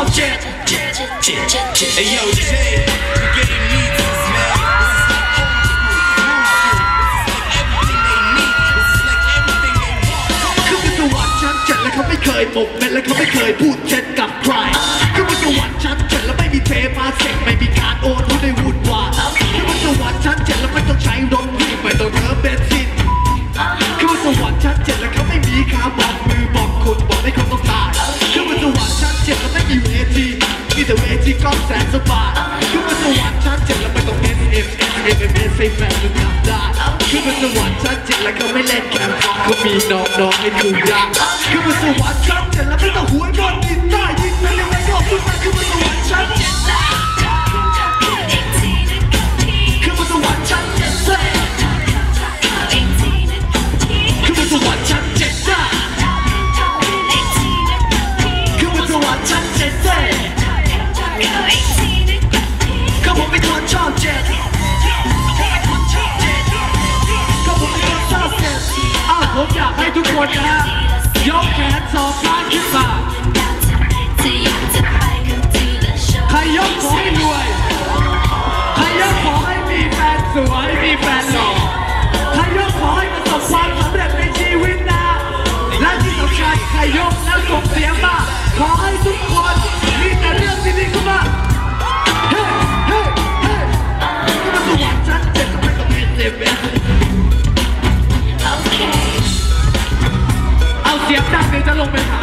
อบเจ็ด Hey yo, Jay, you gave me this, man. This is like everything they need. This is like everything they want. ขึ้นสวรรค์ชั้นเจ็ดแล้วเขาไม่เคยหมกเม็ดและเขาไม่เคยพูดเท็จกับใครขึ้นไปสวรรค์ชั้นเจ็ดแล้วไม่มีเทมาเสกไม่มีการโอนหุ้นในวุ่นวายขึ้นไปสวรรค์ชั้นเจ็ดแล้วไม่ต้องใช้รถที่ไม่ต้องเติมเบนซินขึ้นไปสวรรค์ชั้นเจ็ดแล้ว S M M S ให้แฟนมึงทำได้ขึ้นไปสวรรค์ชั้นเจ็ดแล้วก็ไม่เล่นแคมป์เขามีน้องๆให้ดูยากขึ้นไปสวรรค์ชั้นเจ็ดแล้วไม่ต้องหวยบอลยินได้ยินไปยังไม่ก็ขึ้นมาขึ้นไปสวรรค์ชั้นเจ็ดได้ ยกแล้วส่งเสียงมาขอให้ทุกคนมีแต่เรื่องดีๆเข้ามาเฮ้เฮ้เฮ้ก็มาสวรรค์ชั้นเจ็ดไม่ต้องมีเซเว่นเอาเสียงดังเดี๋ยวจะลงไปหา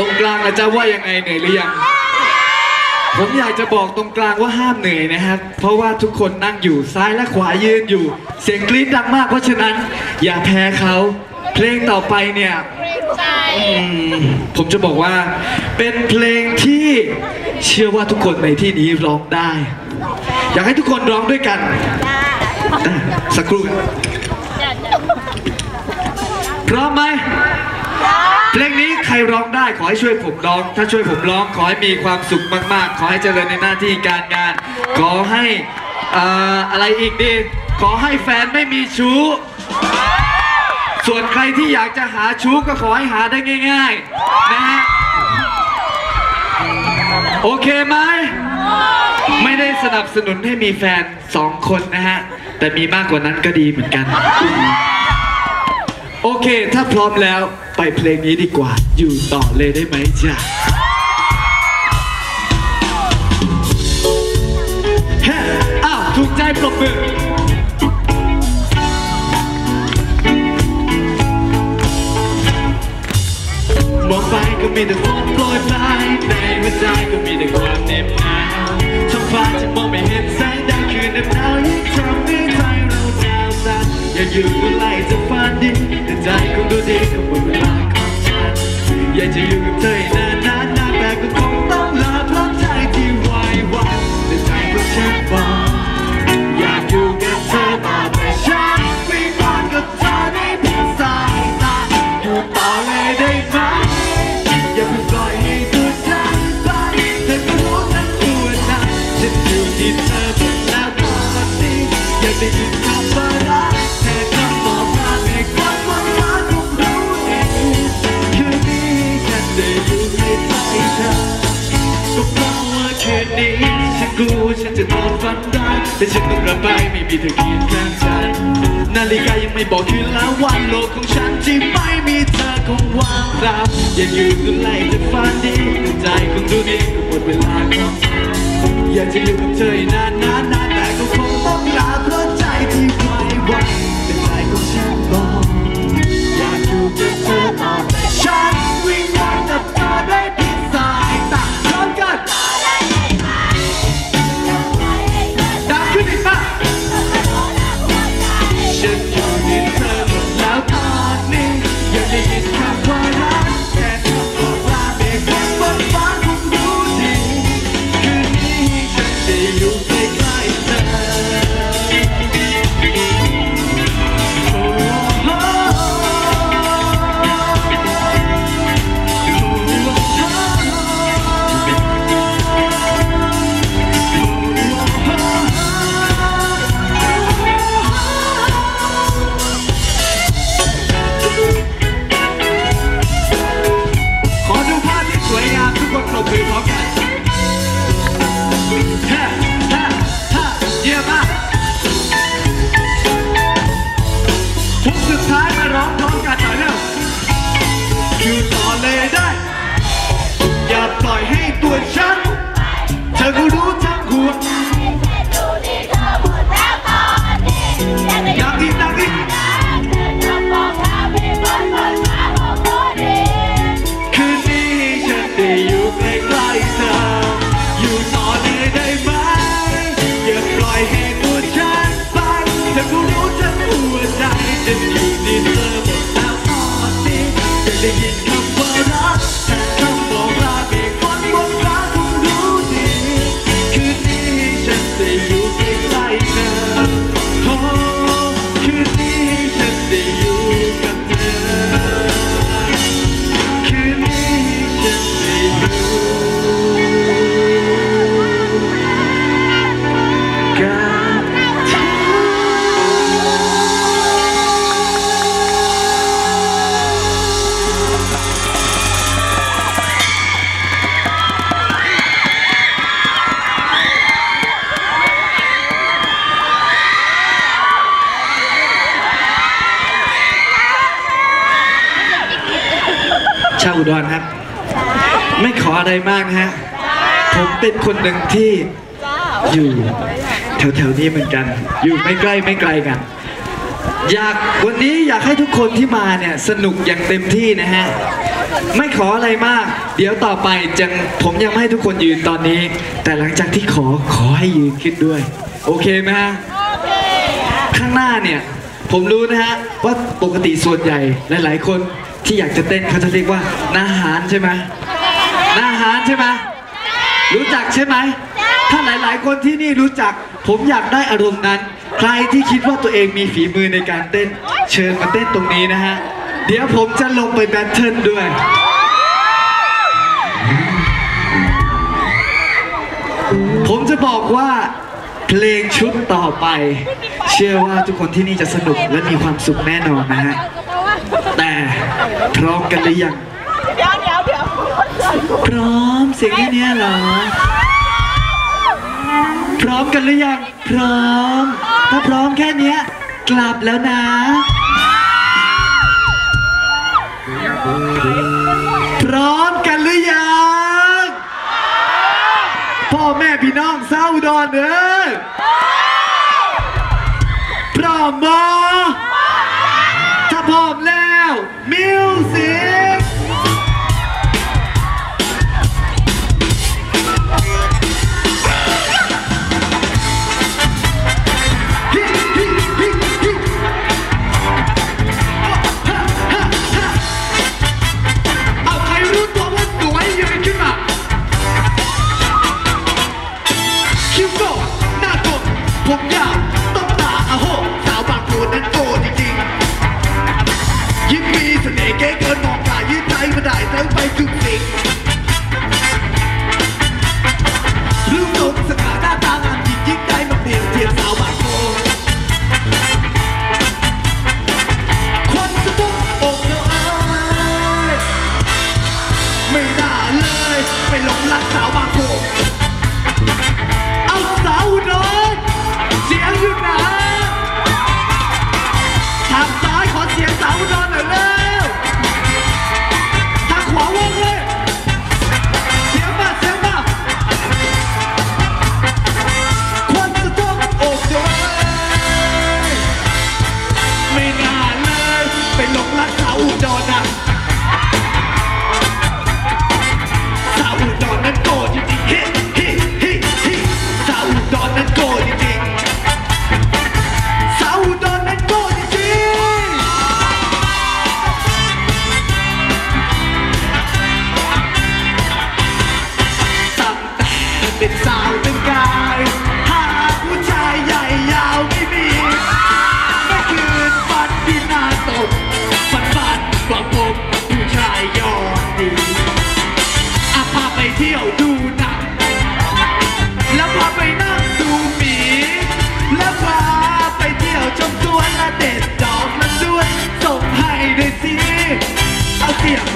ตรงกลางอาจจะว่ายังไงเหนื่อยหรือยัง ผมอยากจะบอกตรงกลางว่าห้ามเหนื่อยนะครับ เพราะว่าทุกคนนั่งอยู่ซ้ายและขวายืนอยู่ เสียงกรี๊ดดังมาก เพราะฉะนั้น อย่าแพ้เขา เพลงต่อไปเนี่ยอืมผมจะบอกว่า เป็นเพลงที่เชื่อว่าทุกคนในที่นี้ร้องได้ อยากให้ทุกคนร้องด้วยกันอะสักครู่ครับพร้อมไหม เพลงนี้ใครร้องได้ขอให้ช่วยผมร้อง ถ้าช่วยผมร้องขอให้มีความสุขมาก ๆ ขอให้เจริญในหน้าที่การงาน ขอให้เอ่ออะไรอีกดี ขอให้แฟนไม่มีชู้ ส่วนใครที่อยากจะหาชู้ก็ขอให้หาได้ง่าย ๆ นะฮะ โอเคไหม ไม่ได้สนับสนุนให้มีแฟนสองคนนะฮะ แต่มีมากกว่านั้นก็ดีเหมือนกัน โอเค ถ้าพร้อมแล้วไปเพลงนี้ดีกว่า อยู่ต่อเลยได้ไหมจ๊ะฮ้อ้าวถูกใจปรบมือ มองไปก็มีแต่ฝนโปรยปลายในหัวใจก็มีแต่ความเหน็บหนาวท้องฟ้าจะมองไม่เห็นแสงดาวคืนเหน็บหนาวยิ่งทำให้ สั่นอยากอยู่ใกล้จะฝันดีแต่ใจคงดูดีกับหมดเวลาี้ฉันกลัวฉันจะนอนฟันได้ แต่ฉันต้องระบายไม่มีเธอเคียงข้างฉันนาฬิกายังไม่บอกคืนละวันโลกของฉันที่ไม่มีเธอคงว่างเปล่าย่าอยู่กันไล่จะฝันดีใจคงดูดีก็หมดเวลาของอยากจะอยู่กับเธออีกนานนาน อุดรครับ ไม่ขออะไรมากนะฮะ ผมเป็นคนหนึ่งที่อยู่แถวๆนี้เหมือนกัน อยู่ไม่ใกล้ไม่ไกลกัน อยากวันนี้อยากให้ทุกคนที่มาเนี่ยสนุกอย่างเต็มที่นะฮะ ไม่ขออะไรมาก เดี๋ยวต่อไปจังผมยังไม่ให้ทุกคนยืนตอนนี้ แต่หลังจากที่ขอขอให้ยืนขึ้นด้วย โอเคไหมฮะข้างหน้าเนี่ยผมรู้นะฮะว่าปกติส่วนใหญ่หลาย ๆ คน ที่อยากจะเต้นเขาจะเรียกว่านาหารใช่ไหมนาหารใช่ไหมรู้จักใช่ไหมถ้าหลาย ๆ คนที่นี่รู้จัก ผมอยากได้อารมณ์นั้น ใครที่คิดว่าตัวเองมีฝีมือในการเต้น เชิญมาเต้นตรงนี้นะฮะ เดี๋ยวผมจะลงไปแบทเทิลด้วยผมจะบอกว่าเพลงชุดต่อไป เชื่อว่าทุกคนที่นี่จะสนุกและมีความสุขแน่นอนนะฮะ แต่พร้อมกันหรือยังเดี๋ยวเดี๋ยวเดี๋ยวพร้อมเสียงแค่เนี้ยเหรอ พร้อมกันหรือยัง พร้อม ถ้าพร้อมแค่เนี้ย กลับแล้วนะพร้อมกันหรือยังพ่อแม่พี่น้องเศร้าดอนเอ้ยพร้อมบ มิ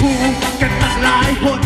คู่กันตั้งหลายคน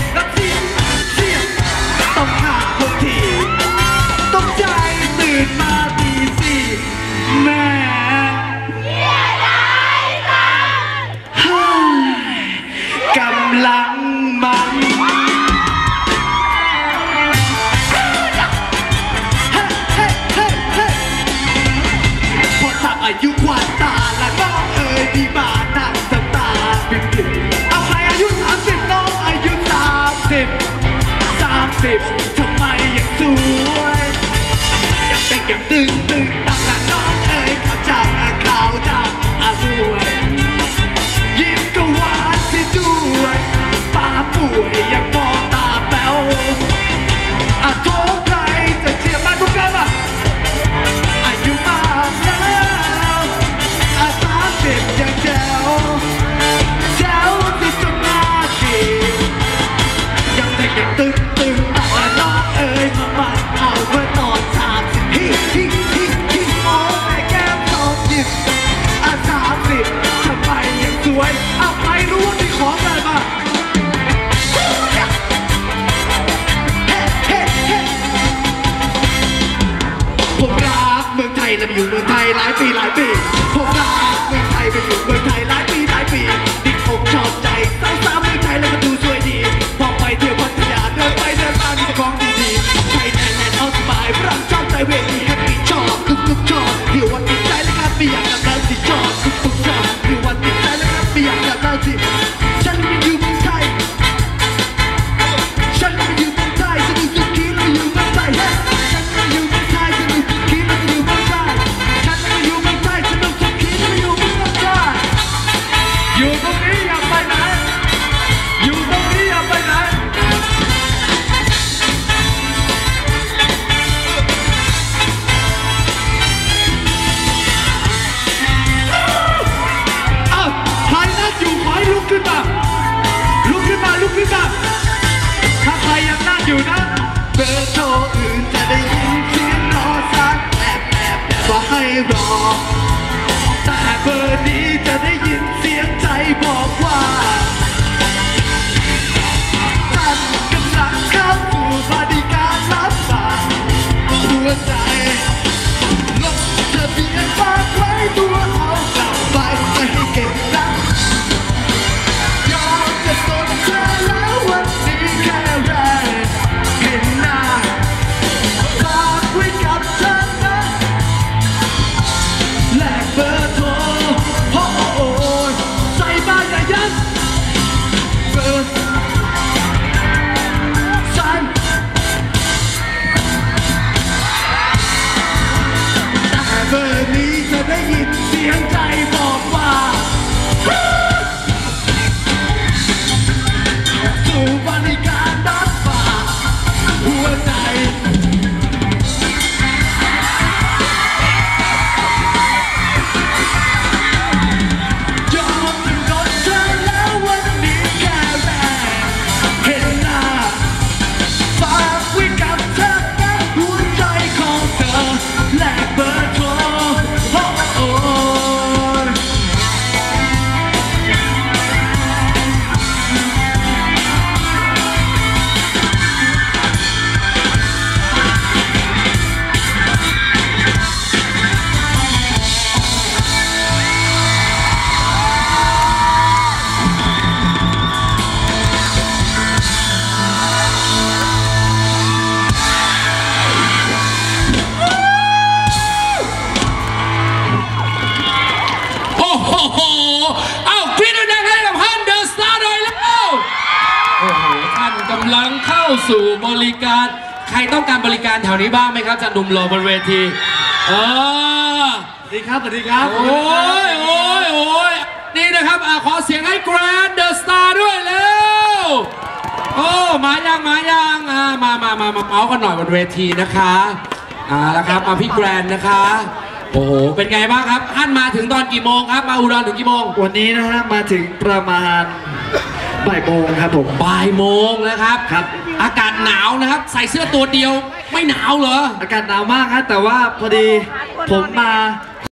เมืองไทยและอยู่เมืองไทยหลายปีหลายปีผมรักเมืองไทยไปอยู่เมืองไทยหลายปีหลายปีดิผมชอบใจสาวๆ รอถ้เบอร์นี้จะได้ยินเสียงใจบอกว่าท่านกำลังเข้าสู่บริการรับฝากหัใจลงทะเบียนฝากไว้ด้วย รต้องการบริการแถวนี้บ้างไหมครับจันดุมรอบนเวที เออ สวัสดีครับสวัสดีครับ โอ้ยโอ้ยโอ้ยนี่นะครับอะขอเสียงให้ Grand The Star ด้วยเร็ว โอ้ มายังมายังอ่ามามามามาเมาส์กันหน่อยบนเวทีนะคะอ่าแล้วครับมาพี่แกรนนะคะ โอ้โห เป็นไงบ้างครับท่านมาถึงตอนกี่โมงครับ มาอุดรถึงกี่โมง วันนี้นะฮะมาถึงประมาณบ่ายโมงครับผมบ่ายโมงนะครับ ครับ อากาศหนาวนะครับ ใส่เสื้อตัวเดียว ไม่หนาวเหรอ อากาศหนาวมากฮะแต่ว่าพอดีผมมา